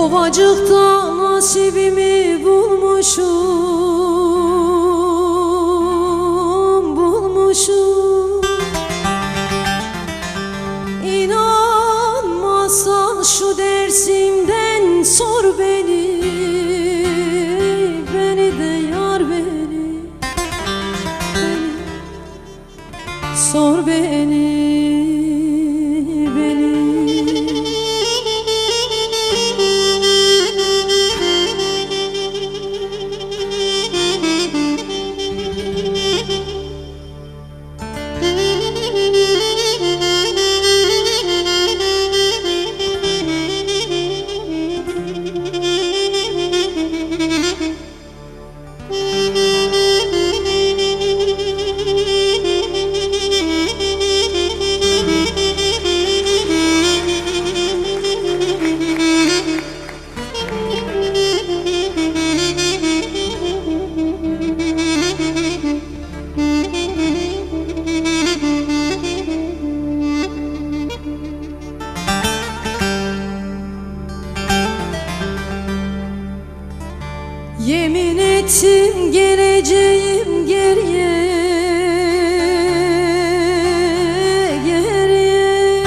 Ovacıkta nasibimi bulmuşum Bulmuşum. İnanmazsan şu dersimden sor beni Beni de yar beni, beni. Sor beni Yemin ettim geleceğim geriye geriye.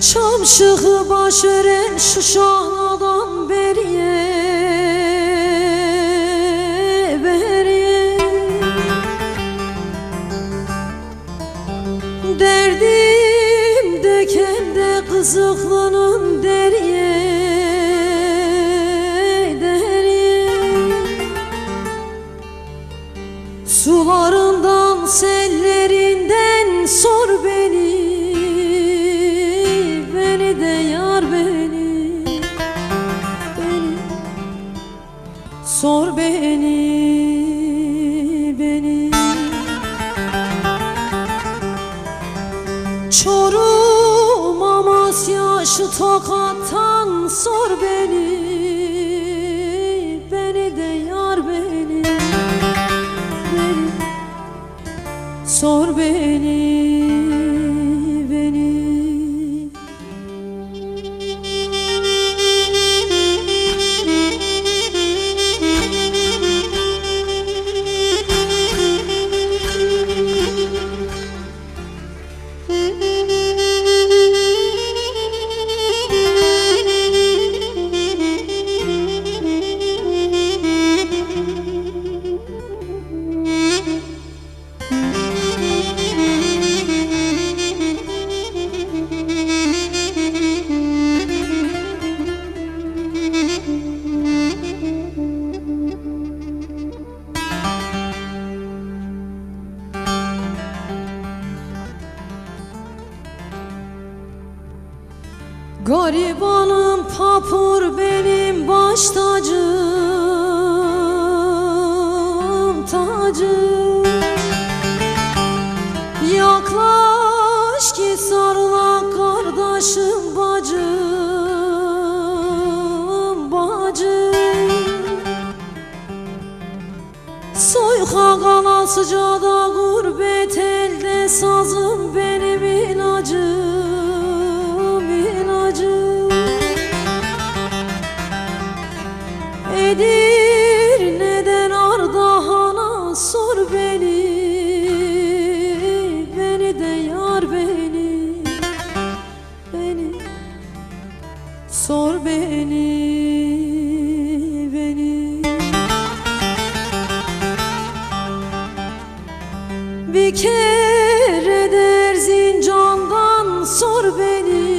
Çamşığı baş ören şu şahnadan beriye beriye Sor beni beni. Çorum Amasya şu tokattan sor beni Beni de yar beni Beni. Sor beni Garibanım papur benim baş tacım. Tacım Yaklaş ki sarıla kardeşim bacım bacım. Soyka kalan sıcada gurbet Edirne'den Ardahan'a sor beni? Beni de yar beni Beni Sor beni beni. Bir kere de Erzincan'dan sor Beni